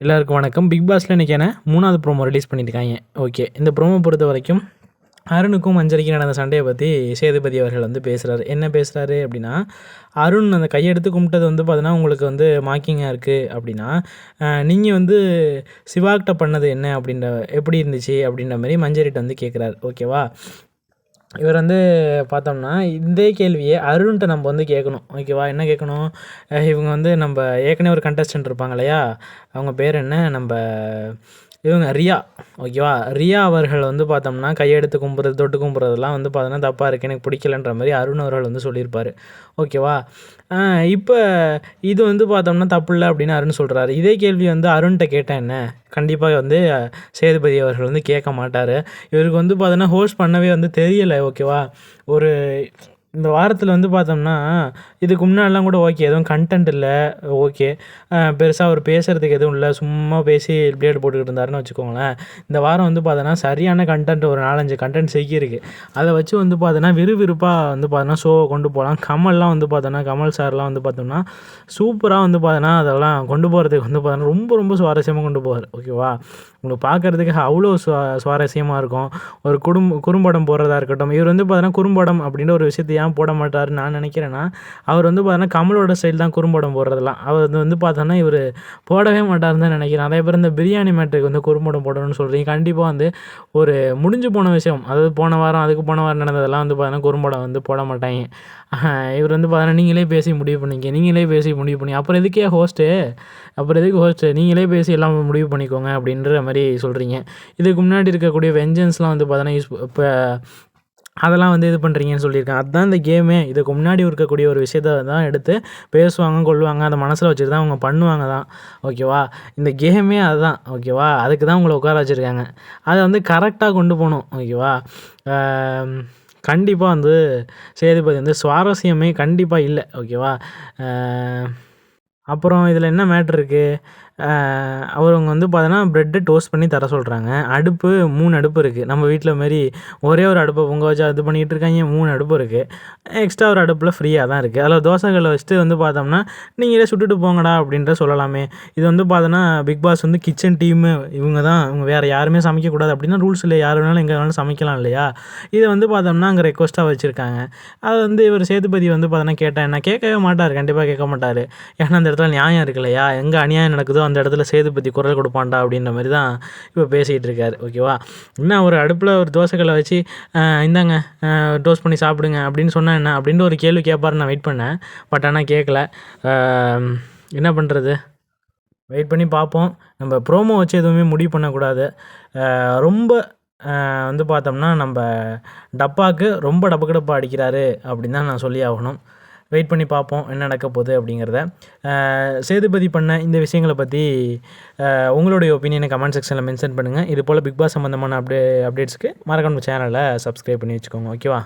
எல்லாருக்கும் வணக்கம். பிக் பாஸில் இன்றைக்கி என்ன? மூணாவது ப்ரோமோ ரிலீஸ் பண்ணியிருக்காங்க. ஓகே இந்த ப்ரோமோ பொறுத்த வரைக்கும் அருணுக்கும் மஞ்சரிக்கும் நடந்த சண்டையை பற்றி சேதுபதி அவர்கள் வந்து பேசுகிறாரு என்ன பேசுகிறாரு அப்படின்னா அருண் அந்த கையெடுத்து கும்பிட்டது வந்து பார்த்தீங்கன்னா உங்களுக்கு வந்து மாக்கிங்காக இருக்குது அப்படின்னா நீங்கள் வந்து சிவாக்கிட்ட பண்ணது என்ன அப்படின்ற எப்படி இருந்துச்சு அப்படின்ற மாதிரி மஞ்சரிட்ட வந்து கேட்குறாரு ஓகேவா இவர் வந்து பார்த்தோம்னா இதே கேள்வியை அருண்கிட்ட நம்ம வந்து கேட்கணும். ஓகேவா என்ன கேட்கணும்? இவங்க வந்து நம்ம ஏற்கனவே ஒரு கண்டஸ்டன்ட் இருப்பாங்க இல்லையா? அவங்க பேர் என்ன? நம்ம இவங்க ரியா ஓகேவா? ரியா அவர்கள் வந்து பார்த்தோம்னா கையெடுத்து கும்புறது தொட்டு கும்புறதெல்லாம் வந்து பார்த்தோன்னா தப்பாக இருக்குது எனக்கு பிடிக்கலன்ற மாதிரி அருண் அவர்கள் வந்து சொல்லியிருப்பார். ஓகேவா? இப்போ இது வந்து பார்த்தோம்னா தப்பு இல்லை அப்படின்னு அருண் சொல்கிறாரு இதே கேள்வி வந்து அருண்கிட்ட கேட்டேன் என்ன? கண்டிப்பாக வந்து சேதுபதி அவர்கள் வந்து கேட்க மாட்டார். இவருக்கு வந்து பார்த்தோன்னா ஹோஸ்ட் பண்ணவே வந்து தெரியலை ஓகேவா? ஒரு இந்த வாரத்தில் வந்து பார்த்தோம்னா இதுக்கு முன்னாடிலாம் கூட ஓகே எதுவும் கண்டென்ட் இல்லை ஓகே பெருசாக அவர் பேசுகிறதுக்கு எதுவும் இல்லை சும்மா பேசி பிளேட் போட்டுக்கிட்டு இருந்தாருன்னு வச்சுக்கோங்களேன். இந்த வாரம் வந்து பார்த்தோன்னா சரியான கண்டென்ட் ஒரு நாலஞ்சு கண்டென்ட் செய்யிருக்கு அதை வச்சு வந்து பார்த்தோன்னா விறுவிறுப்பாக வந்து பார்த்தோன்னா ஷோவை கொண்டு போகலாம். கமல்லாம் வந்து பார்த்தோன்னா கமல் சார்லாம் வந்து பார்த்தோம்னா சூப்பராக வந்து பார்த்தோன்னா அதெல்லாம் கொண்டு போகிறதுக்கு வந்து பார்த்தோன்னா ரொம்ப ரொம்ப சுவாரஸ்யமாக கொண்டு போவார். ஓகேவா உங்களுக்கு பார்க்குறதுக்கு அவ்வளோ சுவா சுவாரஸ்யமாக இருக்கும். ஒரு குடும்ப குறும்படம் போடுறதா இருக்கட்டும் இவர் வந்து பார்த்தோன்னா குறும்படம் அப்படின்ற ஒரு விஷயத்தை ஏன் போட மாட்டார் நான் நினைக்கிறேன்னா அவர் வந்து பார்த்தோன்னா கமலோட ஸ்டைல் தான் குறும்படம் போடுறதெல்லாம். அவர் வந்து பார்த்தோன்னா இவர் போடவே மாட்டார்னு தான் நினைக்கிறேன். அதே பேர் இந்த பிரியாணி மேட்ருக்கு வந்து குறும்படம் போடணும்னு சொல்கிறீங்க கண்டிப்பாக வந்து ஒரு முடிஞ்சு போன விஷயம் அதாவது போன வாரம் அதுக்கு போன வாரம் நடந்ததெல்லாம் வந்து பார்த்தோன்னா குறும்படம் வந்து போட மாட்டாங்க. இவர் வந்து பார்த்தோன்னா நீங்களே பேசி முடிவு பண்ணிக்க நீங்களே பேசி முடிவு பண்ணி அப்புறம் எதுக்கே ஹோஸ்ட்டு அப்புறம் எதுக்கு ஹோஸ்ட்டு நீங்களே பேசி எல்லாம் முடிவு பண்ணிக்கோங்க அப்படின்ற மாதிரி சொல்கிறீங்க இதுக்கு முன்னாடி இருக்கக்கூடிய வெஞ்சன்ஸ்லாம் வந்து பார்த்தோன்னா யூஸ் இப்போ அதெல்லாம் வந்து இது பண்ணுறீங்கன்னு சொல்லியிருக்கேன் அதுதான் இந்த கேமே இதுக்கு முன்னாடி இருக்கக்கூடிய ஒரு விஷயத்த தான் எடுத்து பேசுவாங்க கொள்வாங்க அதை மனசில் வச்சுட்டு தான் அவங்க பண்ணுவாங்க தான். ஓகேவா இந்த கேமே அதுதான். ஓகேவா அதுக்கு தான் உங்களை உட்கார வச்சுருக்காங்க. அதை வந்து கரெக்டாக கொண்டு போகணும். ஓகேவா கண்டிப்பாக வந்து சேதுபதி வந்து சுவாரஸ்யமே கண்டிப்பாக இல்லை. ஓகேவா அப்புறம் இதில் என்ன மேட்ரு இருக்குது அவங்க வந்து பார்த்தோன்னா ப்ரெட்டு டோஸ்ட் பண்ணி தர சொல்கிறாங்க அடுப்பு மூணு அடுப்பு இருக்குது நம்ம வீட்டில் மாரி ஒரே ஒரு அடுப்பை பொங்க வச்சு இது பண்ணிகிட்டு இருக்காங்க. மூணு அடுப்பு இருக்குது எக்ஸ்ட்ரா ஒரு அடுப்பில் ஃப்ரீயாக தான் இருக்குது அதில் தோசைகளை வச்சுட்டு வந்து பார்த்தோம்னா நீங்களே சுட்டுட்டு போங்கடா அப்படின்ற சொல்லலாமே. இது வந்து பார்த்தோன்னா பிக் பாஸ் வந்து கிச்சன் டீமு இவங்க தான். இவங்க வேறு யாருமே சமைக்கக்கூடாது அப்படின்னா ரூல்ஸ் இல்லை யார் வேணாலும் எங்கே வேணாலும் சமைக்கலாம் இல்லையா? இதை வந்து பார்த்தோம்னா அங்கே ரெக்வஸ்ட்டாக வச்சுருக்காங்க. அது வந்து இவர் சேதுபதி வந்து பார்த்தோன்னா கேட்டேன் என்ன? கேட்கவே மாட்டார். கண்டிப்பாக கேட்க மாட்டார். ஏன்னா அந்த இடத்துல நியாயம் இருக்கு இல்லையா எங்கே அநியாயம் நடக்குதோ அந்த இடத்துல சேதுபதி குரல் கொடுப்பான்டா அப்படின்ற மாதிரி தான் இப்போ பேசிகிட்டு இருக்காரு. ஓகேவா? என்ன ஒரு அடுப்பில் ஒரு தோசைக்கல்லை வச்சு இந்தாங்க டோஸ் பண்ணி சாப்பிடுங்க அப்படின்னு சொன்னால் என்ன? அப்படின்ற ஒரு கேள்வி கேட்பாரு நான் வெயிட் பண்ணேன். பட் ஆனால் கேட்கல என்ன பண்ணுறது வெயிட் பண்ணி பார்ப்போம் நம்ம ப்ரோமோ வச்சு எதுவுமே முடிவு பண்ணக்கூடாது. ரொம்ப வந்து பார்த்தோம்னா நம்ம டப்பாவுக்கு ரொம்ப டப்பு அடிக்கிறாரு அப்படின்னு தான் நான் சொல்லி ஆகணும். வெயிட் பண்ணி பார்ப்போம் என்ன நடக்க போகுது அப்படிங்கிறத. சேதுபதி பண்ண இந்த விஷயங்களை பற்றி உங்களுடைய ஒப்பீனியனை கமெண்ட் செக்ஷனில் மென்ஷன் பண்ணுங்கள் இது போல் பிக் பாஸ் சம்மந்தமான அப்டே அப்டேட்ஸ்க்கு மறக்காம சேனலை சப்ஸ்கிரைப் பண்ணி வச்சுக்கோங்க. ஓகேவா